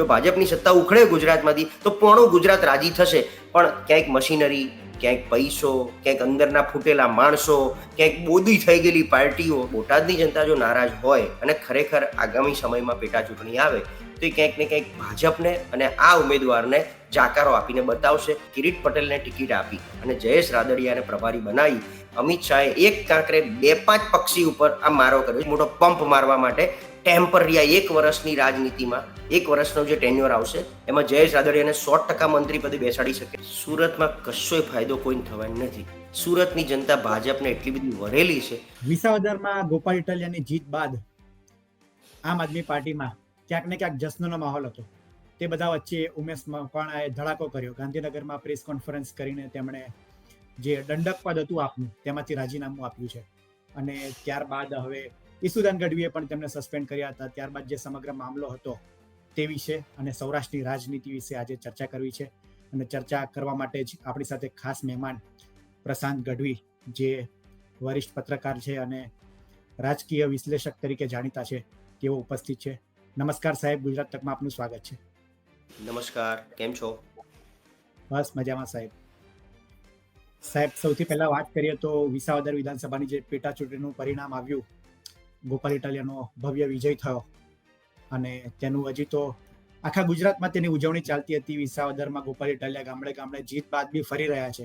જો ભાજપની સત્તા ઉખડે ગુજરાતમાંથી, તો પોણું ગુજરાત રાજી થશે. પણ ક્યાંક મશીનરી, ક્યાંક પૈસો, ક્યાંક અંદરના ફૂટેલા માણસો, ક્યાંક બોદી થઈ ગયેલી પાર્ટીઓ, બોટાદની જનતા જો નારાજ હોય અને ખરેખર આગામી સમયમાં પેટા ચૂંટણી આવે, તો એ ક્યાંક ને ક્યાંક ભાજપને અને આ ઉમેદવારને જાકારો આપીને બતાવશે. કિરીટ પટેલને ટિકિટ આપી અને જયેશ રાદડિયાને પ્રભારી બનાવી. અમિત શાહે એક કાંકરે બે પાંચ પક્ષી ઉપર આ મારો કર્યો. મોટો પંપ મારવા માટે ટેમ્પરરી આ એક વર્ષની રાજનીતિમાં, એક વર્ષનો જે ટેન્યુઅર આવશે, એમાં જયેશ રાદડિયાને સો ટકા મંત્રી પદે બેસાડી શકે. સુરતમાં કશોય ફાયદો કોઈને થવાનો નથી. સુરતની જનતા ભાજપને એટલી બધી વરેલી છે. વિસાવદરમાં ગોપાલ ઇટાલિયાની જીત બાદ આમ આદમી પાર્ટીમાં ક્યાંક ને ક્યાંક જશ્નનો માહોલ હતો. તે બધા વચ્ચે ઉમેશ મકવાણાએ ધડાકો કર્યો. ગાંધીનગરમાં પ્રેસ કોન્ફરન્સ કરીને તેમણે જે દંડક પદ હતું આપનું, તેમાંથી રાજીનામું આપ્યું છે. અને ત્યારબાદ હવે ઈસુદાન ગઢવીએ પણ તેમને સસ્પેન્ડ કર્યા હતા. ત્યારબાદ જે સમગ્ર મામલો હતો તે વિશે અને સૌરાષ્ટ્રની રાજનીતિ વિશે આજે ચર્ચા કરવી છે. અને ચર્ચા કરવા માટે જ આપણી સાથે ખાસ મહેમાન પ્રશાંત ગઢવી જે વરિષ્ઠ પત્રકાર છે અને રાજકીય વિશ્લેષક તરીકે જાણીતા છે તેઓ ઉપસ્થિત છે. નમસ્કાર સાહેબ ગુજરાત તકમાં આપનું સ્વાગત છે. નમસ્કાર કેમ છો? બસ મજામાં સાહેબ. સાહેબ સૌથી પહેલા વાત કરીએ તો વિસાવદર વિધાનસભાની જે પેટા ચૂંટણીનું પરિણામ આવ્યું ગોપાલ ઇટાલિયાનો ભવ્ય વિજય થયો. અને તેનું હજી તો આખા ગુજરાતમાં તેની ઉજવણી ચાલતી હતી. વિસાવદરમાં ગોપાલ ઇટાલિયા ગામડે ગામડે જીત બાદ બી ફરી રહ્યા છે.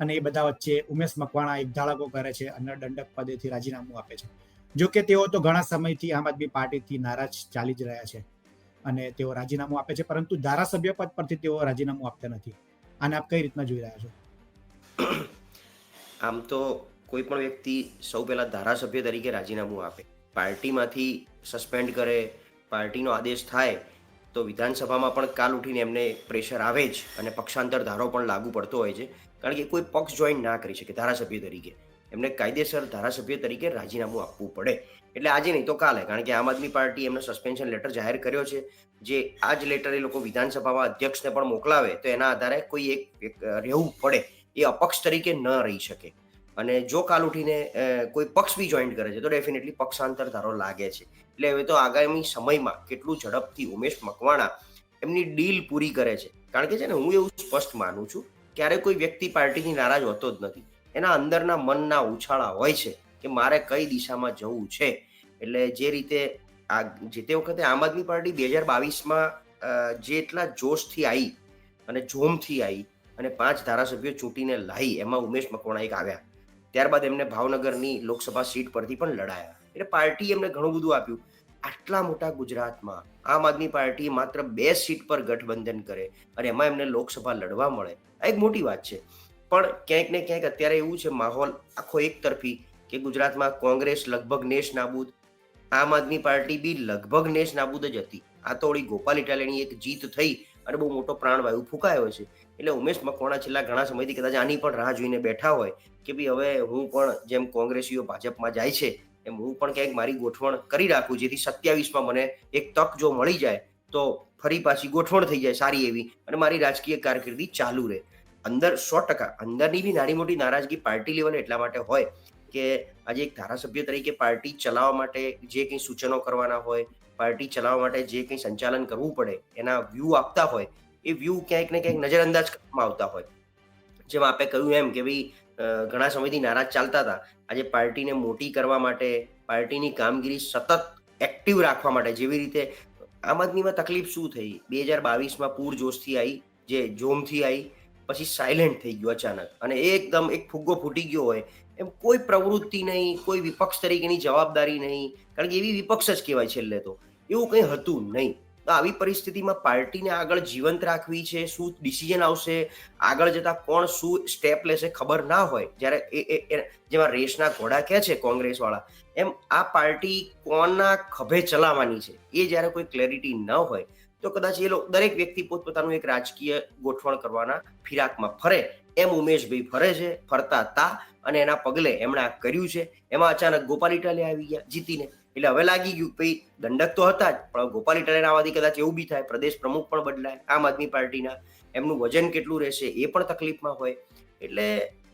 અને એ બધા વચ્ચે ઉમેશ મકવાણા એક ધાળકો કરે છે અને દંડક પદેથી રાજીનામું આપે છે. જો કે તેઓ તો ઘણા સમયથી આમ આદમી પાર્ટીથી નારાજ ચાલી જ રહ્યા છે અને તેઓ રાજીનામું આપે છે, પરંતુ ધારાસભ્ય પદ પરથી તેઓ રાજીનામું આપતા નથી. આને આપ કઈ રીતના જોઈ રહ્યા છો? આમ તો કોઈ પણ વ્યક્તિ સૌ પહેલા ધારાસભ્ય તરીકે રાજીનામું આપે. પાર્ટીમાંથી સસ્પેન્ડ કરે, પાર્ટીનો આદેશ થાય, તો વિધાનસભામાં પણ કાલ ઉઠીને એમને પ્રેશર આવે જ અને પક્ષાંતર ધારો પણ લાગુ પડતો હોય છે. કારણ કે કોઈ પક્ષ જોઈન ના કરી શકે ધારાસભ્ય તરીકે. એમને કાયદેસર ધારાસભ્ય તરીકે રાજીનામું આપવું પડે. એટલે આજે નહીં તો કાલે, કારણ કે આમ આદમી પાર્ટી એમનો સસ્પેન્શન લેટર જાહેર કર્યો છે. જે આ જ લેટર એ લોકો વિધાનસભામાં અધ્યક્ષને પણ મોકલાવે, તો એના આધારે કોઈ એક રહેવું પડે. એ અપક્ષ તરીકે ન રહી શકે. અને જો કાલ ઉઠીને કોઈ પક્ષ બી જોઈન કરે છે, તો ડેફિનેટલી પક્ષાંતર ધારો લાગે છે. એટલે હવે તો આગામી સમયમાં કેટલું ઝડપથી ઉમેશ મકવાણા એમની ડીલ પૂરી કરે છે. કારણ કે છે ને, હું એવું સ્પષ્ટ માનું છું ક્યારે કોઈ વ્યક્તિ પાર્ટીથી નારાજ હોતો જ નથી. એના અંદરના મનના ઉછાળા હોય છે કે મારે કઈ દિશામાં જવું છે. એટલે જે રીતે આ, જે તે વખતે આમ આદમી પાર્ટી બે હજાર બાવીસમાં જેટલા જોશથી આવી અને જોમથી આવી અને પાંચ ધારાસભ્યો ચૂંટીને લાવી એમાં ઉમેશ મકવાણા એક આવ્યા. ત્યારબાદ એમને ભાવનગરની લોકસભા સીટ પરથી પણ લડાયા. એટલે પાર્ટી એમને ઘણું બધું આપ્યું. આટલા મોટા ગુજરાતમાં આમ આદમી પાર્ટી માત્ર બે સીટ પર ગઠબંધન કરે અને એમાં એમને લોકસભા લડવા મળે, આ એક મોટી વાત છે. પણ ક્યાંક ને ક્યાંક અત્યારે એવું છે, માહોલ આખો એક તરફી કે ગુજરાતમાં કોંગ્રેસ લગભગ નેશ નાબૂદ, આમ આદમી પાર્ટી બી લગભગ નેશ નાબૂદ જ હતી. આ તો ઓળી ગોપાલ ઇટાલિયાની એક જીત થઈ અને બહુ મોટો પ્રાણવાયુ ફૂંકાયો છે. એટલે ઉમેશ મકવાણા છેલ્લા ઘણા સમયથી કદાચ આની પણ રાહ જોઈને બેઠા હોય કે ભાઈ હવે હું પણ જેમ કોંગ્રેસીઓ ભાજપમાં જાય છે, એમ હું પણ ક્યાંક મારી ગોઠવણ કરી રાખું, જેથી સત્યાવીસમાં મને એક તક જો મળી જાય, તો ફરી પાછી ગોઠવણ થઈ જાય સારી એવી અને મારી રાજકીય કારકિર્દી ચાલુ રહે. અંદર સો ટકા, અંદરની બી નાની મોટી નારાજગી પાર્ટી લેવલે એટલા માટે હોય કે આજે એક ધારાસભ્ય તરીકે પાર્ટી ચલાવવા માટે જે કંઈ સૂચનો કરવાના હોય, પાર્ટી ચલાવવા માટે જે કંઈ સંચાલન કરવું પડે, એના વ્યૂ આપતા હોય, એ વ્યૂ ક્યાંક ને ક્યાંક નજરઅંદાજ કરવામાં આવતા હોય. જેમ આપે કહ્યું એમ કે ભાઈ ઘણા સમયથી નારાજ ચાલતા હતા. આજે પાર્ટીને મોટી કરવા માટે, પાર્ટીની કામગીરી સતત એક્ટિવ રાખવા માટે જેવી રીતે, આમ આદમીમાં તકલીફ શું થઈ? બે હજાર બાવીસમાં પૂરજોશથી આવી જે જોમથી આવી પછી સાયલેન્ટ થઈ ગયું અચાનક. અને એકદમ એક ફુગ્ગો ફૂટી ગયો હોય એમ કોઈ પ્રવૃત્તિ નહીં, કોઈ વિપક્ષ તરીકેની જવાબદારી નહીં, કારણ કે એવી વિપક્ષ જ કહેવાય છેલ્લે તો. એવું કંઈ હતું નહીં. તો આવી પરિસ્થિતિમાં પાર્ટીને આગળ જીવંત રાખવી છે, શું ડિસિઝન આવશે, આગળ જતા કોણ શું સ્ટેપ લેશે ખબર ના હોય, જ્યારે એ, એ- જેમાં રેસના ઘોડા કહે છે કોંગ્રેસવાળા, એમ આ પાર્ટી કોના ખભે ચલાવવાની છે? એ જ્યારે કોઈ ક્લેરિટી ન હોય, તો કદાચ એ લોકો દરેક વ્યક્તિ પોતપોતાનું એક રાજકીય ગોઠવણ કરવાના ફિરાકમાં ફરે. એમ ઉમેશભાઈ ફરે છે, ફરતા હતા. અને એના પગલે એમણે આ કર્યું છે. એમાં અચાનક ગોપાલ ઇટાલે આવી ગયા જીતીને. એટલે હવે લાગી ગયું ભાઈ દંડક તો હતા જ, પણ ગોપાલ ઇટાલેના આવવાથી કદાચ એવું બી થાય, પ્રદેશ પ્રમુખ પણ બદલાય, આમ આદમી પાર્ટીના. એમનું વજન કેટલું રહેશે એ પણ તકલીફમાં હોય. એટલે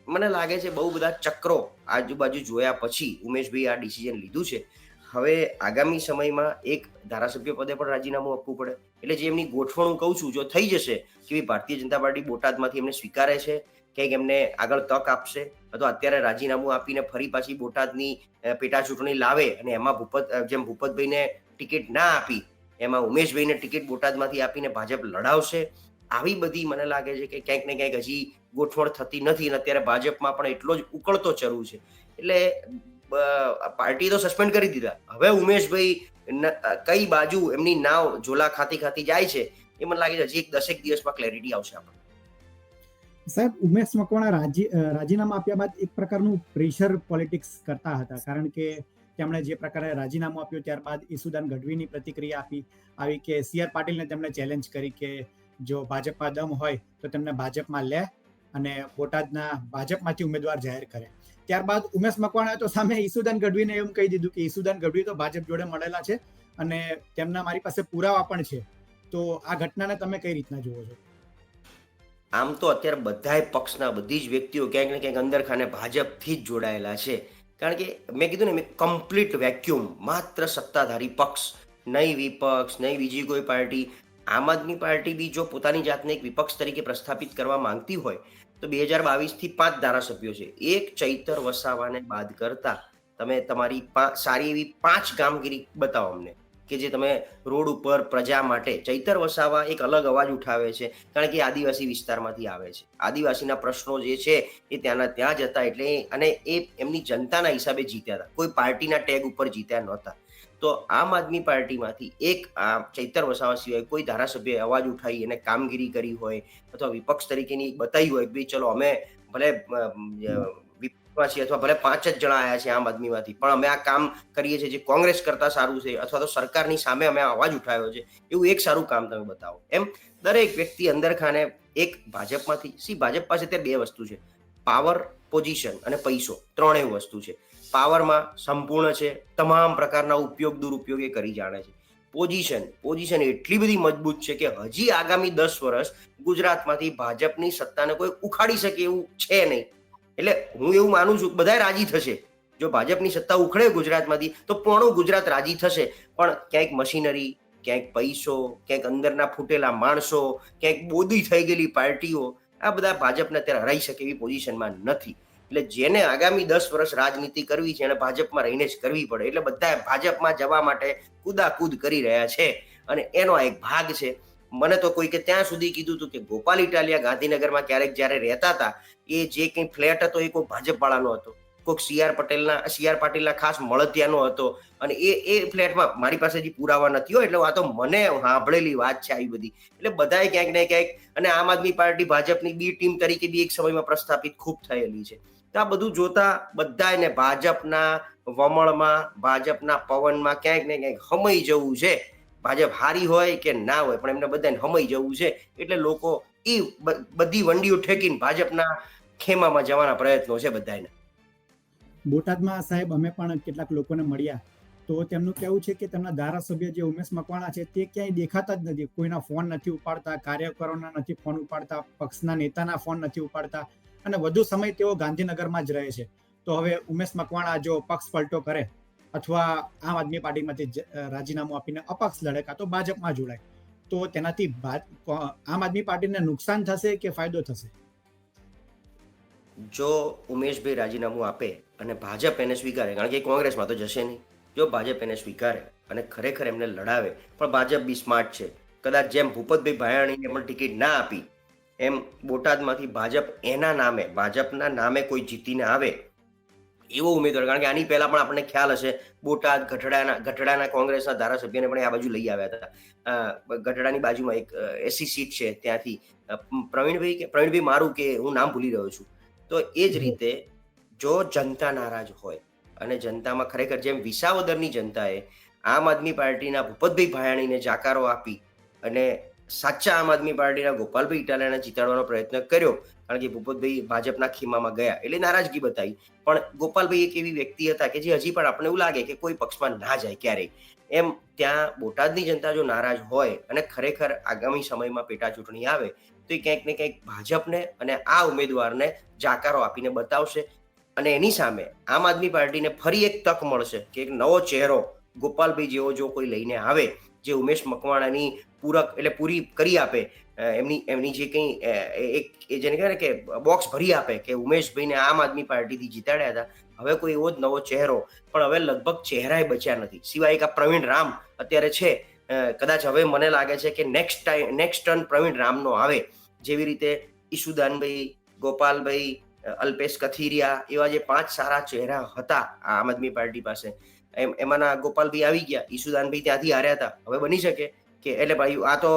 મને લાગે છે બહુ બધા ચક્રો આજુબાજુ જોયા પછી ઉમેશભાઈ આ ડિસિઝન લીધું છે. હવે આગામી સમયમાં એક ધારાસભ્ય પદે પણ રાજીનામું આપવું પડે. એટલે જે એમની ગોઠવણ હું કહું છું, જો થઈ જશે કે ભારતીય જનતા પાર્ટી બોટાદમાંથી એમને સ્વીકારે છે, ક્યાંક એમને આગળ તક આપશે, અથવા અત્યારે રાજીનામું આપીને ફરી પાછી બોટાદની પેટા ચૂંટણી લાવે અને એમાં ભૂપત જેમ ભૂપતભાઈને ટિકિટ ના આપી, એમાં ઉમેશભાઈને ટિકિટ બોટાદમાંથી આપીને ભાજપ લડાવશે, આવી બધી મને લાગે છે કે ક્યાંક ને ક્યાંક હજી ગોઠવણ થતી નથી અને અત્યારે ભાજપમાં પણ એટલો જ ઉકળતો ચરુ છે. એટલે પાર્ટી તો સસ્પેન્ડ કરી દીધા. હવે ઉમેશભાઈ કઈ બાજુ એમની નાવ ઝોલા ખાતી ખાતી જાય છે, એ મને લાગે છે હજી એક દસેક દિવસમાં ક્લેરિટી આવશે આપણે સાહેબ, ઉમેશ મકવાણા રાજીનામા આપ્યા બાદ એક પ્રકારનું પ્રેશર પોલિટિક્સ કરતા હતા. કારણ કે તેમણે જે પ્રકારે રાજીનામું આપ્યું ત્યારબાદ ઈસુદાન ગઢવીની પ્રતિક્રિયા આપી, આવી કે સી આર પાટીલને તેમણે ચેલેન્જ કરી કે જો ભાજપમાં દમ હોય તો તેમને ભાજપમાં લે અને બોટાદના ભાજપમાંથી ઉમેદવાર જાહેર કરે. ત્યારબાદ ઉમેશ મકવાણાએ તો સામે ઈસુદાન ગઢવીને એમ કહી દીધું કે ઈસુદાન ગઢવી તો ભાજપ જોડે મળેલા છે અને તેમના મારી પાસે પુરાવા પણ છે. તો આ ઘટનાને તમે કઈ રીતના જુઓ છો? આમ તો અત્યારે બધાય પક્ષના બધી જ વ્યક્તિઓ ક્યાંક ને ક્યાંક અંદર ખાને ભાજપથી જ જોડાયેલા છે. કારણ કે મેં કીધું ને કમ્પ્લીટ વેક્યુમ માત્ર સત્તાધારી પક્ષ નહીં વિપક્ષ નહીં બીજી કોઈ પાર્ટી. આમ આદમી પાર્ટી બી જો પોતાની જાતને એક વિપક્ષ તરીકે પ્રસ્થાપિત કરવા માંગતી હોય તો બે હજાર બાવીસથી પાંચ ધારાસભ્યો છે. એક ચૈતર વસાવાને બાદ કરતા તમે તમારી સારી એવી પાંચ કામગીરી બતાવો અમને, કે જે તમે રોડ ઉપર પ્રજા માટે, ચૈતર વસાવા એક અલગ અવાજ ઉઠાવે છે, કારણ કે આદિવાસી વિસ્તારમાંથી આવે છે. આદિવાસીના પ્રશ્નો જે છે એ ત્યાંના ત્યાં જ હતા એટલે અને એ એમની જનતાના હિસાબે જીત્યા હતા. કોઈ પાર્ટીના ટેગ ઉપર જીત્યા નહોતા. તો આમ આદમી પાર્ટીમાંથી એક આ ચૈતર વસાવા સિવાય કોઈ ધારાસભ્ય અવાજ ઉઠાવી અને કામગીરી કરી હોય અથવા વિપક્ષ તરીકેની બતાવી હોય કે ભાઈ ચલો અમે ભલે છીએ અથવા ભલે પાંચ જ જણા આવ્યા છે આમ આદમીમાંથી, પણ અમે આ કામ કરીએ છીએ જે કોંગ્રેસ કરતા સારું છે અથવા તો સરકારની સામે અમે અવાજ ઉઠાવ્યો છે, એવું એક સારું કામ તમે બતાવો. એમ દરેક વ્યક્તિ અંદર ખાને એક ભાજપમાંથી, સી ભાજપ પાસે તે બે વસ્તુ છે પાવર પોઝિશન અને પૈસો, ત્રણેય વસ્તુ છે. પાવરમાં સંપૂર્ણ છે, તમામ પ્રકારના ઉપયોગ, દુરુપયોગ એ કરી જાણે છે. પોઝિશન પોઝિશન એટલી બધી મજબૂત છે કે હજી આગામી દસ વર્ષ ગુજરાતમાંથી ભાજપની સત્તાને કોઈ ઉખાડી શકે એવું છે નહીં. એટલે હું એવું માનું છું બધા રાજી થશે. જો ભાજપની સત્તા ઉખડે ગુજરાતમાંથી, તો પોણું ગુજરાત રાજી થશે. પણ ક્યાંક મશીનરી, ક્યાંક પૈસો, ક્યાંક અંદરના ફૂટેલા માણસો, ક્યાંક બોદી થઈ ગયેલી પાર્ટીઓ, આ બધા ભાજપને અત્યારે હરાઈ શકે એવી પોઝિશનમાં નથી. એટલે જેને આગામી દસ વર્ષ રાજનીતિ કરવી છે એને ભાજપમાં રહીને જ કરવી પડે. એટલે બધા ભાજપમાં જવા માટે કુદાકૂદ કરી રહ્યા છે. અને એનો એક ભાગ છે. મને તો કોઈ કે ત્યાં સુધી કીધું હતું કે ગોપાલ ઇટાલિયા ગાંધીનગરમાં ક્યારેક જ્યારે રહેતા હતા, એ જે કંઈ ફ્લેટ હતો એ કોઈ ભાજપ વાળાનો હતો. કોઈક સીઆર પટેલના સીઆર પાટીલના ખાસ મળતિયાનો હતો. અને એ એ ફ્લેટમાં મારી પાસે હજી પુરાવા નથી હોય એટલે આ તો મને સાંભળેલી વાત છે આવી બધી. એટલે બધાએ ક્યાંક ને ક્યાંક, અને આમ આદમી પાર્ટી ભાજપની બી ટીમ તરીકે બી એક સમયમાં પ્રસ્થાપિત ખૂબ થયેલી છે. તો આ બધું જોતા બધાને ભાજપના વમળમાં, ભાજપના પવનમાં ક્યાંક ને ક્યાંક હમાઈ જવું છે. ભાજપ હારી હોય કે ના હોય, પણ એમને બધાને હમાઈ જવું છે. એટલે લોકો એ બધી વંડીઓ ઠેકીને ભાજપના ખેમામાં જવાના પ્રયત્નો છે બધાને બોટાદમાં સાહેબ અમે પણ કેટલાક લોકોને મળ્યા. તો તેમનું કહેવું છે કે તેમના ધારાસભ્ય જે ઉમેશ મકવાણા છે તે ક્યાંય દેખાતા જ નથી. કોઈના ફોન નથી ઉપાડતા, કાર્યકરોના નથી ફોન ઉપાડતા, પક્ષના નેતાના ફોન નથી ઉપાડતા. અને વધુ સમય તેઓ ગાંધીનગરમાં જ રહે છે. તો હવે ઉમેશ મકવાણા જો પક્ષ પલટો કરે અથવા આમ આદમી પાર્ટીમાંથી રાજીનામું આપીને અપક્ષ લડે કાં તો ભાજપમાં જોડાય, તો તેનાથી આમ આદમી પાર્ટીને નુકસાન થશે કે ફાયદો થશે? જો ઉમેશભાઈ રાજીનામું આપે અને ભાજપ એને સ્વીકારે, કારણ કે કોંગ્રેસમાં તો જશે નહીં. જો ભાજપ એને સ્વીકારે અને ખરેખર એમને લડાવે, પણ ભાજપ બી સ્માર્ટ છે. કદાચ જેમ ભૂપતભાઈ ભાયાણીને પણ ટિકિટ ના આપી એમ બોટાદમાંથી ભાજપ એના નામે, ભાજપના નામે કોઈ જીતીને આવે એવો ઉમેદવાર. કારણ કે આની પહેલા પણ આપણને ખ્યાલ હશે, બોટાદ ગઢડાના ગઢડાના કોંગ્રેસના ધારાસભ્યને પણ આ બાજુ લઈ આવ્યા હતા. ગઢડાની બાજુમાં એક એસી સીટ છે ત્યાંથી. પ્રવીણભાઈ કે, પ્રવીણભાઈ મારું કે હું નામ ભૂલી રહ્યો છું. તો એ જ રીતે જો જનતા નારાજ હોય અને જનતામાં ખરેખર જેમ વિસાવદરની જનતાએ આમ આદમી પાર્ટીના ભૂપતભાઈ ભાયાણીને જાકારો આપી અને સાચા આમ આદમી પાર્ટીના ગોપાલભાઈ ઇટાલિયાને જીતાડવાનો પ્રયત્ન કર્યો, કારણ કે ભૂપતભાઈ ભાજપના ખીમામાં ગયા એટલે નારાજગી બતાવી. પણ ગોપાલભાઈ એક એવી વ્યક્તિ હતા કે જે હજી પણ આપણે એવું લાગે કે કોઈ પક્ષમાં ના જાય ક્યારેય. એમ ત્યાં બોટાદની જનતા જો નારાજ હોય અને ખરેખર આગામી સમયમાં પેટા ચૂંટણી આવે, તો એ ક્યાંક ને ક્યાંક ભાજપને અને આ ઉમેદવારને જાકારો આપીને બતાવશે અને એની સામે આમ આદમી પાર્ટીને ફરી એક તક મળશે કે એક નવો ચહેરો ગોપાલભાઈ જેવો જો કોઈ લઈને આવે જે ઉમેશ મકવાણાની પૂરક એટલે પૂરી કરી આપે એમની એમની જે કંઈ એક, એ જેને કહેવાય કે બોક્સ ભરી આપે કે ઉમેશભાઈને આમ આદમી પાર્ટીથી જીતાડ્યા હતા, હવે કોઈ એવો જ નવો ચહેરો, પણ હવે લગભગ ચહેરાય બચ્યા નથી. સિવાય એક આ પ્રવીણ રામ અત્યારે છે કદાચ હવે મને લાગે છે કે next time next turn Pravin રામનો આવે, જેવી રીતે ઈશુદાનભાઈ, ગોપાલભાઈ અલ્પેશ કથિરિયા, એવા જે પાંચ સારા ચહેરા હતા આ આમ આદમી પાર્ટી પાસે એમ એમાંના ગોપાલભાઈ આવી ગયા ઈસુદાનભાઈ ત્યાંથી હાર્યા હતા. હવે બની શકે કે એટલે ભાઈ, આ તો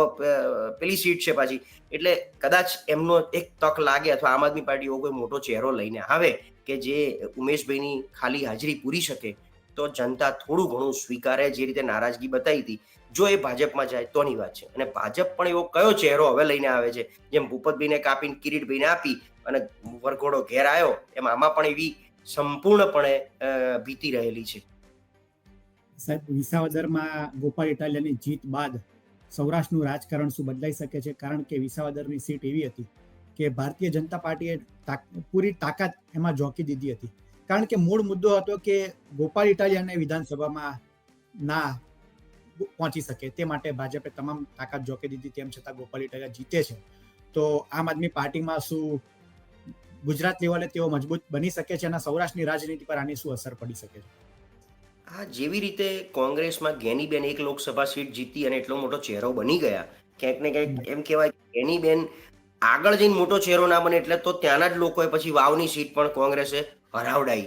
પેલી સીટ છે પાછી. એટલે કદાચ એમનો એક તક લાગે અથવા આમ આદમી પાર્ટી એવો કોઈ મોટો ચહેરો લઈને આવે કે જે ઉમેશભાઈની ખાલી હાજરી પૂરી શકે, તો જનતા થોડું ઘણું સ્વીકારે જે રીતે નારાજગી બતાવી હતી. જો એ ભાજપમાં જાય, તોની વાત છે. અને ભાજપ પણ એવો કયો ચહેરો હવે લઈને આવે છે? જેમ ભૂપતભાઈને કાપીને કિરીટભાઈને આપી અને વરઘોડો ઘેર આવ્યો એમ આમાં પણ એવી સંપૂર્ણપણે ભીતી ભીતિ રહેલી છે. સાહેબ, વિસાવદરમાં ગોપાલ ઇટાલિયાની જીત બાદ સૌરાષ્ટ્રનું રાજકારણ શું બદલાઈ શકે છે? કારણ કે વિસાવદરની સીટ એવી હતી કે ભારતીય જનતા પાર્ટીએ પૂરી તાકાત એમાં ઝોંકી દીધી હતી. કારણ કે મૂળ મુદ્દો હતો કે ગોપાલ ઇટાલિયાને વિધાનસભામાં ના પહોંચી શકે. તે માટે ભાજપે તમામ તાકાત ઝોંકી દીધી, તેમ છતાં ગોપાલ ઇટાલિયા જીતે છે. તો આમ આદમી પાર્ટીમાં શું ગુજરાત લેવલે તેઓ મજબૂત બની શકે છે અને સૌરાષ્ટ્રની રાજનીતિ પર આની શું અસર પડી શકે છે? આ જેવી રીતે કોંગ્રેસમાં ગેનીબેન એક લોકસભા સીટ જીતી અને એટલો મોટો ચહેરો બની ગયા, ક્યાંક ને ક્યાંક એમ કહેવાય ગેનીબેન આગળ જઈને મોટો ચહેરો ના બને એટલે તો ત્યાંના જ લોકોએ પછી વાવની સીટ પણ કોંગ્રેસે હરાવડાઈ.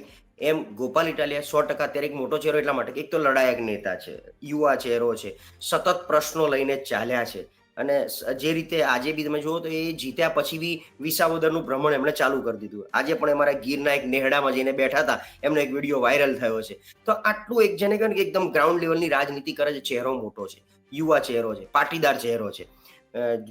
એમ ગોપાલ ઇટાલિયા સો ટકા અત્યારે એક મોટો ચહેરો એટલા માટે એક તો લડાયક નેતા છે, યુવા ચહેરો છે, સતત પ્રશ્નો લઈને ચાલ્યા છે. અને જે રીતે આજે બી તમે જુઓ તો એ જીત્યા પછી બી વિસાવદરનું ભ્રમણ એમણે ચાલુ કરી દીધું. આજે પણ અમારા ગીરના એક નેહડામાં જઈને બેઠા હતા, એમનો એક વીડિયો વાયરલ થયો છે. તો આટલું એક જેને કહે કે એકદમ ગ્રાઉન્ડ લેવલની રાજનીતિ કરે છે, ચહેરો મોટો છે, યુવા ચહેરો છે, પાટીદાર ચહેરો છે.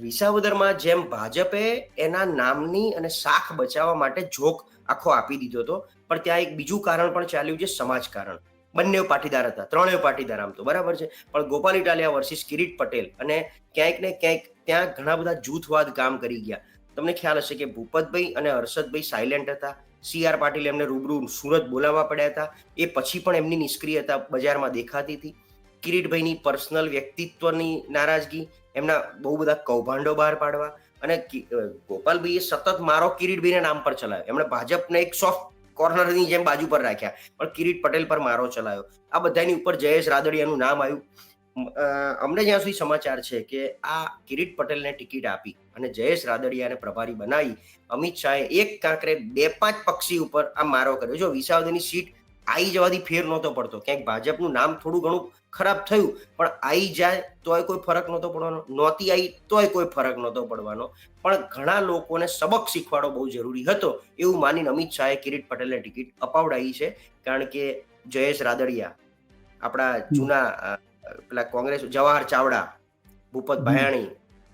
વિસાવદરમાં જેમ ભાજપે એના નામની અને શાખ બચાવવા માટે જોક આખો આપી દીધો હતો, પણ ત્યાં એક બીજું કારણ પણ ચાલ્યું છે, સમાજ કારણ. બંને પાટીદાર હતા ત્રણેય પાટીદાર આમ તો, બરાબર છે? પણ ગોપાલ ઇટાલિયા વર્સિસ કિરીટ પટેલ અને ક્યાંક ને ક્યાંક ત્યાં ઘણા બધા જૂથવાદ કામ કરી ગયા. તમને ખ્યાલ હશે કે ભૂપતભાઈ અને હર્ષદભાઈ સાયલેન્ટ હતા. સી આર પાટીલ એમને રૂબરૂ સુરત બોલાવવા પડ્યા હતા. એ પછી પણ એમની નિષ્ક્રિયતા બજારમાં દેખાતી હતી. કિરીટભાઈની પર્સનલ વ્યક્તિત્વની નારાજગી, એમના બહુ બધા કૌભાંડો બહાર પાડવા અને ગોપાલભાઈએ સતત મારો કિરીટભાઈને નામ પર ચલાવ્યો. એમણે ભાજપને એક સોફ્ટ કોર્નરની જેમ બાજુ પર રાખ્યા. પણ કિરીટ પટેલ પર મારો ચલાવ્યો આ બધાની ઉપર જયેશ રાદડિયાનું નામ આવ્યું. અમને જ્યાં સુધી સમાચાર છે કે આ કિરીટ પટેલને ટિકિટ આપી અને જયેશ રાદડિયાને પ્રભારી બનાવી, અમિત શાહે એક કાંકરે બે પાંચ પક્ષી ઉપર આ મારો કર્યો. જો વિસાવદરની સીટ આવી જવાથી ફેર નહોતો પડતો. ક્યાંક ભાજપનું નામ થોડું ઘણું ખરાબ થયું પણ આવી જાય તોય કોઈ ફરક નહોતો પડવાનો. નહોતી આવી તોય કોઈ ફરક નહોતો પડવાનો. પણ ઘણા લોકોને સબક શીખવાડો બહુ જરૂરી હતો એવું માનીને અમિત શાહે કિરીટ પટેલને ટિકિટ અપાવડાવી છે. કારણ કે જયેશ રાદડિયા આપણા જૂના પેલા કોંગ્રેસ જવાહર ચાવડા ભૂપત ભાયાણી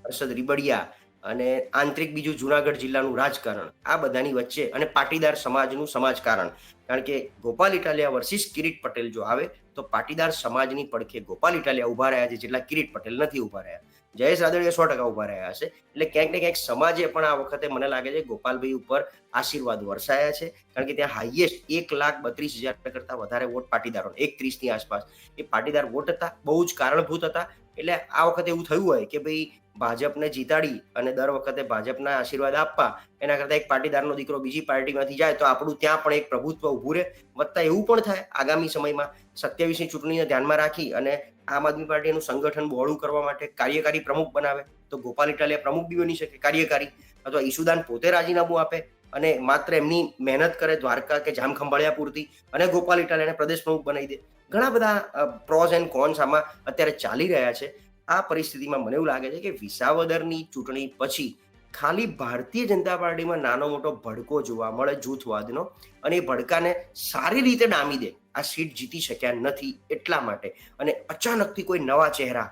હર્ષદ રીબડિયા અને આંતરિક બીજું જુનાગઢ જિલ્લાનું રાજકારણ. આ બધાની વચ્ચે અને પાટીદાર સમાજનું સમાજકારણ. કારણ કે ગોપાલ ઇટાલિયા વર્સિસ કિરીટ પટેલ જો આવે, તો પાટીદાર સમાજની પડખે ગોપાલ ઇટાલિયા ઊભા રહ્યા છે, જેટલા કિરીટ પટેલ નથી ઊભા રહ્યા. જયેશ રાદડિયા સો ટકા ઊભા રહ્યા હશે. એટલે ક્યાંક ને ક્યાંક સમાજે પણ આ વખતે મને લાગે છે ગોપાલભાઈ ઉપર આશીર્વાદ વરસાયા છે. કારણ કે ત્યાં હાઈએસ્ટ એક લાખ બત્રીસ હજાર કરતા વધારે વોટ પાટીદારો એક ત્રીસની આસપાસ. એ પાટીદાર વોટ હતા, બહુ જ કારણભૂત હતા. એટલે આ વખતે એવું થયું હોય કે ભાઈ ભાજપને જીતાડી અને દર વખતે ભાજપના આશીર્વાદ આપવા, એના કરતા એક પાટીદારનો દીકરો બીજી પાર્ટીમાંથી જાય તો આપણું ત્યાં પણ એક પ્રભુત્વ ઊભું રહે. વત્તા એવું પણ થાય આગામી સમયમાં સત્યાવીસની ચૂંટણીને ધ્યાનમાં રાખી અને આમ આદમી પાર્ટીનું સંગઠન બહોળું કરવા માટે કાર્યકારી પ્રમુખ બનાવે તો ગોપાલ ઇટાલિયા પ્રમુખ બી બની શકે, કાર્યકારી અથવા ઈશુદાન પોતે રાજીનામું આપે અને માત્ર એમની મહેનત કરે દ્વારકા કે જામખંભાળિયા પૂરતી અને ગોપાલ ઇટાલિયાને પ્રદેશ પ્રમુખ બનાવી દે. ઘણા બધા પ્રોઝ એન્ડ કોન્સ આમાં અત્યારે ચાલી રહ્યા છે. આ પરિસ્થિતિમાં મને એવું લાગે છે કે વિસાવદરની ચૂંટણી પછી ખાલી ભારતીય જનતા પાર્ટીમાં નાનો મોટો ભડકો જોવા મળે જૂથવાદનો અને એ ભડકાને સારી રીતે ડામી દે. આ સીટ જીતી શક્યા નથી એટલા માટે. અને અચાનકથી કોઈ નવા ચહેરા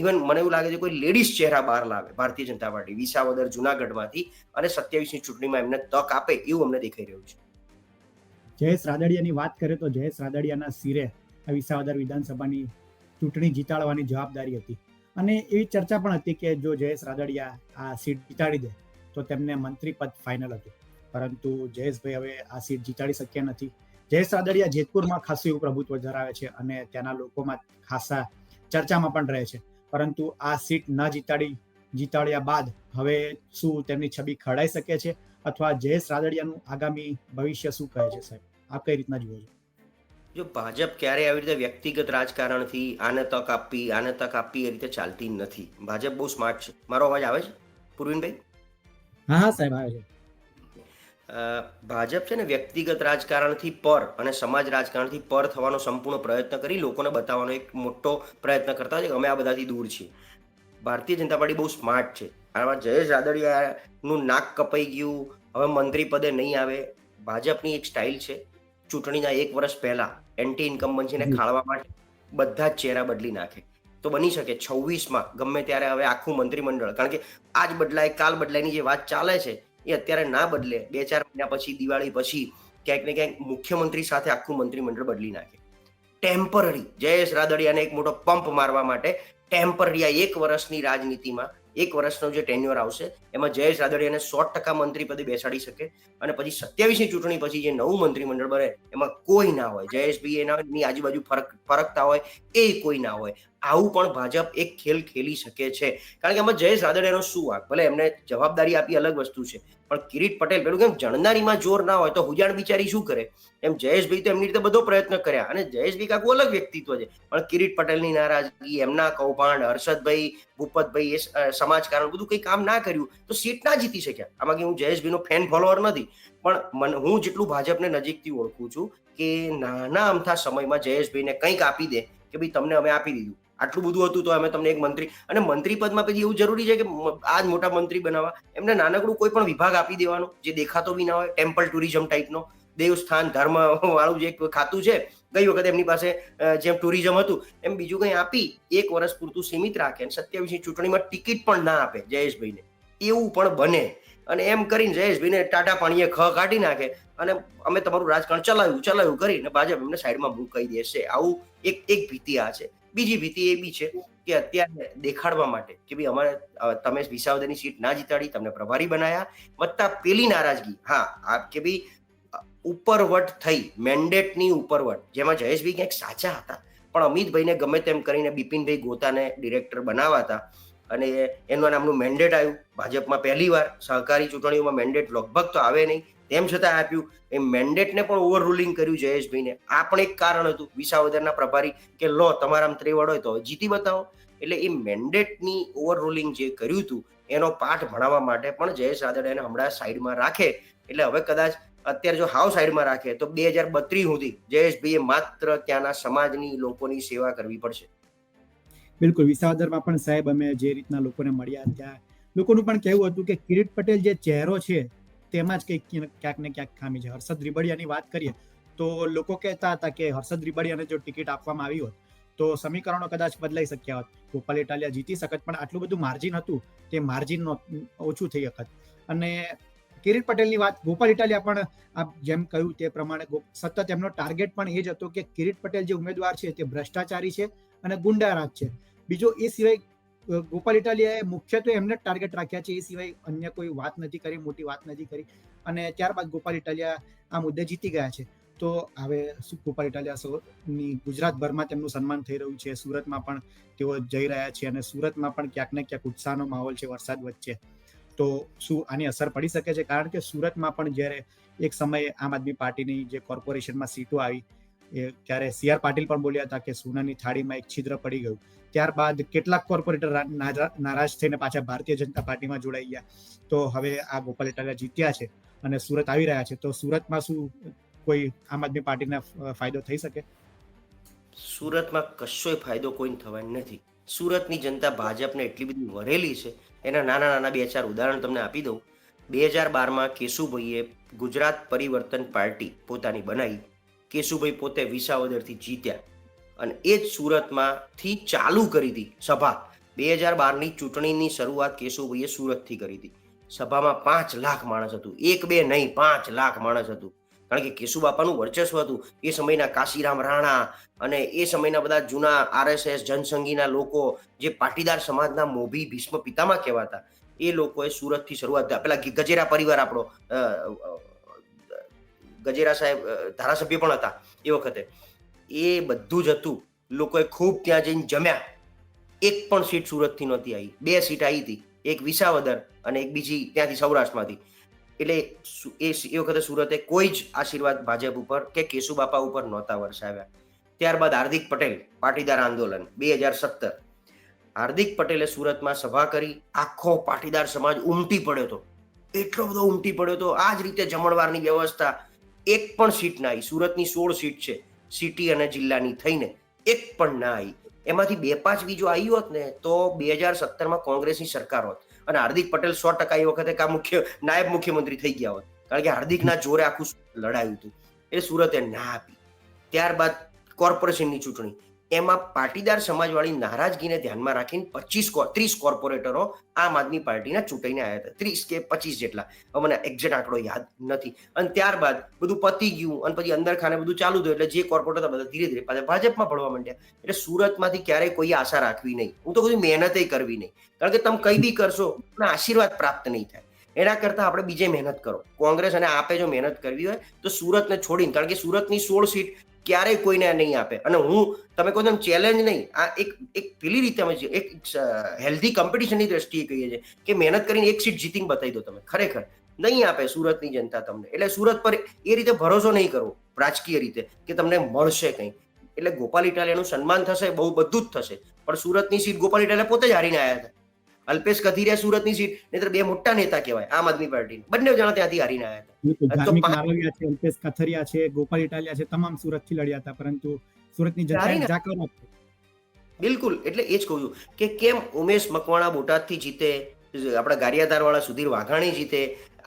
ઇવન મને એવું લાગે છે કોઈ લેડીઝ ચહેરા બહાર લાવે ભારતીય જનતા પાર્ટી વિસાવદર જુનાગઢમાંથી અને સત્યાવીસની ચૂંટણીમાં એમને તક આપે એવું અમને દેખાઈ રહ્યું છે. જયેશ રાદડિયાની વાત કરે તો જયેશ રાદડિયાના સિરે વિસાવદર વિધાનસભાની ચૂંટણી જીતાડવાની જવાબદારી હતી. અને એવી ચર્ચા પણ હતી કે જો જયેશ રાદડિયા આ સીટ જીતાડી દે, તો તેમને મંત્રી પદ ફાઇનલ હતું. પરંતુ જયેશભાઈ હવે આ સીટ જીતાડી શક્યા નથી. જયેશ રાદડિયા જેતપુરમાં ખાસું પ્રભુત્વ ધરાવે છે અને ત્યાંના લોકોમાં ખાસા ચર્ચામાં પણ રહે છે. પરંતુ આ સીટ ન જીતાડી, જીતાડ્યા બાદ હવે શું તેમની છબી ખડાઈ શકે છે? અથવા જયેશ રાદડિયાનું આગામી ભવિષ્ય શું કહે છે સાહેબ? આપ કઈ રીતના જુઓ છો? જો ભાજપ ક્યારે આવી રીતે વ્યક્તિગત રાજકારણથી આને તક આપવી આને તક આપવી એ રીતે ચાલતી નથી. ભાજપ બહુ સ્માર્ટ છે. મારો અવાજ આવે છે? પૂર્વીનભાઈ? હા હા સાહેબ આવે છે. અ, ભાજપ છે ને વ્યક્તિગત રાજકારણથી પર અને સમાજ રાજકારણથી પર થવાનો સંપૂર્ણ પ્રયત્ન કરી લોકોને બતાવવાનો એક મોટો પ્રયત્ન કરતા હોય અમે આ બધાથી દૂર છીએ. ભારતીય જનતા પાર્ટી બહુ સ્માર્ટ છે. આમાં જયેશ રાદડિયાનું નાક કપાઈ ગયું. હવે મંત્રી પદે નહીં આવે. ભાજપની એક સ્ટાઇલ છે. ચૂંટણીના એક વર્ષ પહેલા એન્ટી ઇન્કમ્બન્સીને. ખાળવા માટે બધા જ ચહેરા બદલી નાખે. તો બની શકે છવ્વીસમાં ગમે ત્યારે હવે આખું મંત્રીમંડળ. કારણ કે આજ બદલાય કાલ બદલાયની જે વાત ચાલે છે એ અત્યારે ના બદલે. બે ચાર મહિના પછી દિવાળી પછી ક્યાંક ને ક્યાંક મુખ્યમંત્રી સાથે આખું મંત્રીમંડળ બદલી નાખે. ટેમ્પરરી જયેશ રાદડિયાને એક મોટો પંપ મારવા માટે ટેમ્પરરી આ એક વર્ષની રાજનીતિમાં એક વર્ષનો જે ટેન્યુઅર આવશે એમાં જયેશ રાદડિયાને સો ટકા મંત્રી પદે બેસાડી શકે અને પછી સત્યાવીસની ચૂંટણી પછી જે નવું મંત્રીમંડળ બને, એમાં કોઈ ના હોય. જયેશભાઈ એના એની આજુબાજુ ફરક, ફરકતા હોય એ કોઈ ના હોય. આવું પણ ભાજપ એક ખેલ ખેલી શકે છે. કારણ કે આમાં જયેશ રાદડિયાનો શું વાંક? ભલે એમને જવાબદારી આપી અલગ વસ્તુ છે, પણ કિરીટ પટેલ પેલું કેમ જણનારીમાં જોર ના હોય તો હુજાણ બિચારી શું કરે? એમ જયેશભાઈ તો એમની રીતે બધો પ્રયત્ન કર્યા અને જયેશભાઈ કાકુ અલગ વ્યક્તિત્વ છે. પણ કિરીટ પટેલની નારાજગી, એમના કૌભાંડ, હર્ષદભાઈ, ભૂપતભાઈ એ સમાજકારણ બધું કંઈ કામ ના કર્યું. તો સીટ ના જીતી શક્યા. આમાં કે હું જયેશભાઈનો ફેન ફોલોઅર નથી, પણ હું જેટલું ભાજપને નજીકથી ઓળખું છું કે નાના અમથા સમયમાં જયેશભાઈને કંઈક આપી દે કે ભાઈ તમને અમે આપી દીધું. આટલું બધું હતું તો અમે તમને એક મંત્રી, અને મંત્રી પદમાં પછી એવું જરૂરી છે કે આ જ મોટા મંત્રી બનાવવા. એમને નાનકડું કોઈ પણ વિભાગ આપી દેવાનો, જે દેખાતો બી ના હોય ટેમ્પલ ટુરિઝમ ટાઈપનો દેવસ્થાન, ધર્મ વાળું જે ખાતું છે, ગઈ વખતે એમની પાસે જેમ ટુરિઝમ હતું, એમ બીજું કંઈ આપી, એક વર્ષ પૂરતું સીમિત રાખે અને સત્યાવીસની ચૂંટણીમાં ટિકિટ પણ ના આપે જયેશભાઈને. એવું પણ બને. અને એમ કરીને જયેશભાઈને ટાટા પાણીએ ખ કાઢી નાખે. અને અમે તમારું રાજકારણ ચલાવ્યું ચલાવ્યું કરીને ભાજપ એમને સાઈડમાં મૂકાઈ દેશે. આવું એક એક ભીતિ આ છે. બીજી ભીતિ એ બી છે કે અત્યારે દેખાડવા માટે કે ભાઈ અમારે તમે વિસાવદરની સીટ ના જીતાડી, તમને પ્રભારી બનાયા. વત્તા પેલી નારાજગી, હા, આ કે ભાઈ ઉપરવટ થઈ મેન્ડેટની ઉપરવટ, જેમાં જયેશભાઈ ક્યાંક સાચા હતા. પણ અમિતભાઈને ગમે તેમ કરીને બિપિનભાઈ ગોતાને ડિરેક્ટર બનાવાતા. અને એનું નામનું મેન્ડેટ આવ્યું. ભાજપમાં પહેલીવાર સહકારી ચૂંટણીઓમાં મેન્ડેટ લગભગ તો આવે નહીં. તેમ છતાં આપ્યું. એ મેન્ડેટને પણ ઓવર રૂલિંગ કર્યું જયેશભાઈને. આ પણ એક કારણ હતું વિસાવદરના પ્રભારી કે, લો તમારા ત્રેવડ હોય તો જીતી બતાવો. એટલે એ મેન્ડેટની ઓવર રૂલિંગ જે કર્યું હતું, એનો પાઠ ભણાવવા માટે પણ જયેશ રાદડિયાને હમણાં સાઈડમાં રાખે. એટલે હવે કદાચ અત્યારે જો હાવ સાઈડમાં રાખે, તો બે હજાર બત્રીસ સુધી જયેશભાઈએ માત્ર ત્યાંના સમાજની લોકોની સેવા કરવી પડશે. બિલકુલ, વિસાવદરમાં પણ સાહેબ અમે જે રીતના લોકોને મળ્યા ત્યાં, લોકોનું પણ કહેવું હતું કે કિરીટ પટેલ જે ચહેરો છે, તેમાં જ કંઈક ક્યાંક ને ક્યાંક ખામી છે. હર્ષદ રીબડિયાની વાત કરીએ, તો લોકો કહેતા હતા કે હર્ષદ રીબડિયાને જો ટિકિટ આપવામાં આવી હોત, તો સમીકરણો કદાચ બદલાઈ શક્યા હોત. ગોપાલ ઇટાલિયા જીતી શકત, પણ આટલું બધું માર્જિન હતું, તે માર્જિન ઓછું થઈ શકત. અને કિરીટ પટેલની વાત ગોપાલ ઇટાલિયા પણ આપ જેમ કહ્યું તે પ્રમાણે સતત એમનો ટાર્ગેટ પણ એ જ હતો કે કિરીટ પટેલ જે ઉમેદવાર છે, તે ભ્રષ્ટાચારી છે અને ગુંડારાજ છે. બીજો એ સિવાય ગોપાલ ઇટાલિયાએ મુખ્યત્વે એમને ટાર્ગેટ રાખ્યા છે, એ સિવાય અન્ય કોઈ વાત નથી કરી, મોટી વાત નથી કરી. અને ત્યારબાદ ગોપાલ ઇટાલિયા આ મુદ્દે જીતી ગયા છે. તો હવે ગોપાલ ઇટાલિયા સૌની ગુજરાતભરમાં તેમનું સન્માન થઈ રહ્યું છે, સુરતમાં પણ તેઓ જઈ રહ્યા છે અને સુરતમાં પણ ક્યાંક ને ક્યાંક ઉત્સાહનો માહોલ છે, વરસાદ વચ્ચે. તો શું આની અસર પડી શકે છે? કારણ કે સુરતમાં પણ જ્યારે એક સમયે આમ આદમી પાર્ટીની જે કોર્પોરેશનમાં સીટો આવી એ ત્યારે સી આર પાટીલ પણ બોલ્યા હતા કે સોનાની થાળીમાં એક છિદ્ર પડી ગયું. ત્યારબાદ કેટલાક કોર્પોરેટર નારાજ થઈને પાછા ભારતીય જનતા પાર્ટીમાં જોડાઈ ગયા. તો હવે આ ગોપાલ ઇટાલિયા જીત્યા છે અને સુરત આવી રહ્યા છે. તો સુરતમાં શું કોઈ આમ આદમી પાર્ટીને ફાયદો થઈ શકે? સુરતમાં કશોય ફાયદો કોઈને થવાનો નથી. સુરતની જનતા ભાજપને એટલી બધી વરેલી છે. એના નાના નાના બે ચાર ઉદાહરણ તમને આપી દઉં. બે હજાર બારમાં કેશુભાઈએ ગુજરાત પરિવર્તન પાર્ટી પોતાની બનાવી. કેશુભાઈ પોતે વિસાવદરથી જીત્યા અને એ જ સુરતમાંથી ચાલુ કરી હતી સભા. બે હજાર બારની ચૂંટણીની શરૂઆત કેશુભાઈએ સુરતથી કરી હતી. સભામાં પાંચ લાખ માણસ હતું. એક બે નહીં, પાંચ લાખ માણસ હતું. કારણ કે કેશુબાપાનું વર્ચસ્વ હતું. એ સમયના કાશીરામ રાણા અને એ સમયના બધા જૂના આરએસએસ, જનસંઘીના લોકો જે પાટીદાર સમાજના મોભી ભીષ્મ પિતામાં કહેવાતા, એ લોકોએ સુરતથી શરૂઆત, પેલા ગજેરા પરિવાર આપણો ગજેરા સાહેબ ધારાસભ્ય પણ હતા એ વખતે. એ બધું જ હતું. લોકોએ ખૂબ ત્યાં જઈને જમ્યા. એક પણ સીટ સુરતથી નહોતી આવી. બે સીટ આવી હતી. એક વિસાવદર અને એક બીજી ત્યાંથી સૌરાષ્ટ્રમાંથી. એટલે એ એ વખતે સુરતે કોઈ જ આશીર્વાદ ભાજપ ઉપર કે કેશુબાપા ઉપર નહોતા વરસાવ્યા. ત્યારબાદ હાર્દિક પટેલ, પાટીદાર આંદોલન, બે હજાર સત્તર. હાર્દિક પટેલે સુરતમાં સભા કરી. આખો પાટીદાર સમાજ ઉમટી પડ્યો હતો. એટલો બધો ઉમટી પડ્યો હતો. આ જ રીતે જમણવારની વ્યવસ્થા એક પણ સીટ ના આવી સુરતની સોળ સીટ છે, સિટી અને જિલ્લાની થઈને એક પણ ના આવી એમાંથી બે પાંચ બીજો આવ્યું હોત ને, તો બે હજાર સત્તરમાં કોંગ્રેસની સરકાર હોત. અને હાર્દિક પટેલ સો ટકા એ વખતે કા મુખ્ય, નાયબ મુખ્યમંત્રી થઈ ગયા હોત. કારણ કે હાર્દિકના જોરે આખું લડાયું હતું. એ સુરતે ના આપી. ત્યારબાદ કોર્પોરેશનની ચૂંટણી. એમાં પાટીદાર સમાજવાળી નારાજગીને ધ્યાનમાં રાખીને પચીસ ત્રીસ કોર્પોરેટરો આમ આદમી પાર્ટીના ચૂંટાઈને આવ્યા હતા. ત્રીસ કે પચીસ જેટલા. હવે મને એક્ઝેક્ટ આંકડો યાદ નથી. અને ત્યારબાદ બધું પતી ગયું અને પછી અંદર ખાને બધું ચાલુ થયું એટલે જે કોર્પોરેટર બધા ધીરે ધીરે પાછા ભાજપમાં ભળવા માંડ્યા. એટલે સુરતમાંથી ક્યારેય કોઈ આશા રાખવી નહીં. હું તો કોઈ મહેનતય કરવી નહીં. કારણ કે તમે કઈ બી કરશો આશીર્વાદ પ્રાપ્ત નહીં થાય. એના કરતાં આપણે બીજે મહેનત કરો. કોંગ્રેસ અને આપે જો મહેનત કરવી હોય, તો સુરતને છોડીને, કારણ કે સુરતની સોળ સીટ ક્યારેય કોઈને નહીં આપે. અને હું, તમે કહો તેમ ચેલેન્જ નહીં, આ એક એક પેલી રીતે અમે એક હેલ્ધી કોમ્પિટિશનની દ્રષ્ટિએ કહીએ છીએ કે મહેનત કરીને એક સીટ જીતીને બતાવી દો તમે. ખરેખર. નહીં આપે સુરતની જનતા તમને. એટલે સુરત પર એ રીતે ભરોસો નહીં કરવો રાજકીય રીતે, કે તમને મળશે કંઈ. એટલે ગોપાલ ઇટાલિયાનું સન્માન થશે, બહુ બધું જ થશે. પણ સુરતની સીટ ગોપાલ ઇટાલિયા પોતે જ હારીને આવ્યા હતા. અલ્પેશ કથિરિયા સુરતની સીટ નહીતર બે મોટા નેતા કહેવાય આમ આદમી પાર્ટી બંને જણા ત્યાંથી હારીને આવ્યા હતા. અલ્પેશ કથરિયા છે ગોપાલ ઇટાલિયા છે તમામ સુરતથી લડ્યા હતા પરંતુ સુરતની જનતાએ જાકર બિલકુલ એટલે એ જ કહું છું કે કેમ ઉમેશ મકવાણા બોટાદથી જીતે આપણા ગારિયાધારવાળા સુધીર વાઘાણી જીતે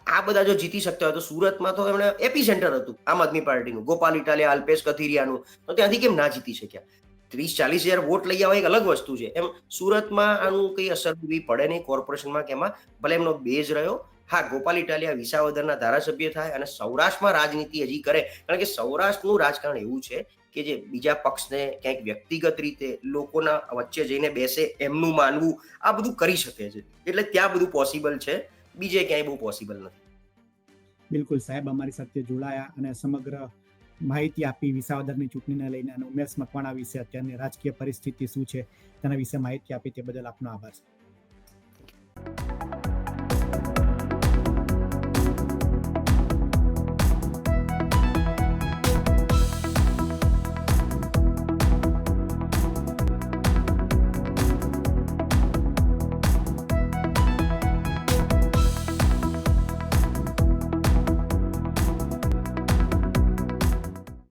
આ બધા જો જીતી શકતા હોય તો સુરતમાં તો એમણે એપી સેન્ટર હતું આમ આદમી પાર્ટીનું ગોપાલ ઇટાલિયા અલ્પેશ કથિરિયાનું તો ત્યાંથી કેમ ના જીતી શક્યા? ત્રીસ, ચાલીસ હજાર વોટ લઈ આવવા એક અલગ વસ્તુ છે. એમ સુરતમાં આનું કઈ અસર બી પડે નહીં કોર્પોરેશનમાં કે એમાં ભલે એમનો બેઝ રહ્યો. હા, ગોપાલ ઇટાલિયા વિસાવદરના ધારાસભ્ય થાય અને સૌરાષ્ટ્રમાં રાજનીતિ હજી કરે. કારણ કે સૌરાષ્ટ્રનું રાજકારણ એવું છે કે જે બીજા પક્ષને ક્યાંક વ્યક્તિગત રીતે લોકોના વચ્ચે જઈને બેસે, એમનું માનવું, આ બધું કરી શકે છે. એટલે ત્યાં બધું પોસિબલ છે. બીજે ક્યાંય બહુ પોસિબલ નથી. બિલકુલ સાહેબ, અમારી સાથે જોડાયા અને સમગ્ર માહિતી આપી, વિસાવદરની ચૂંટણીને લઈને અને ઉમેશ મકવાણા વિશે અત્યારની રાજકીય પરિસ્થિતિ શું છે તેના વિશે માહિતી આપી તે બદલ આપનો આભાર.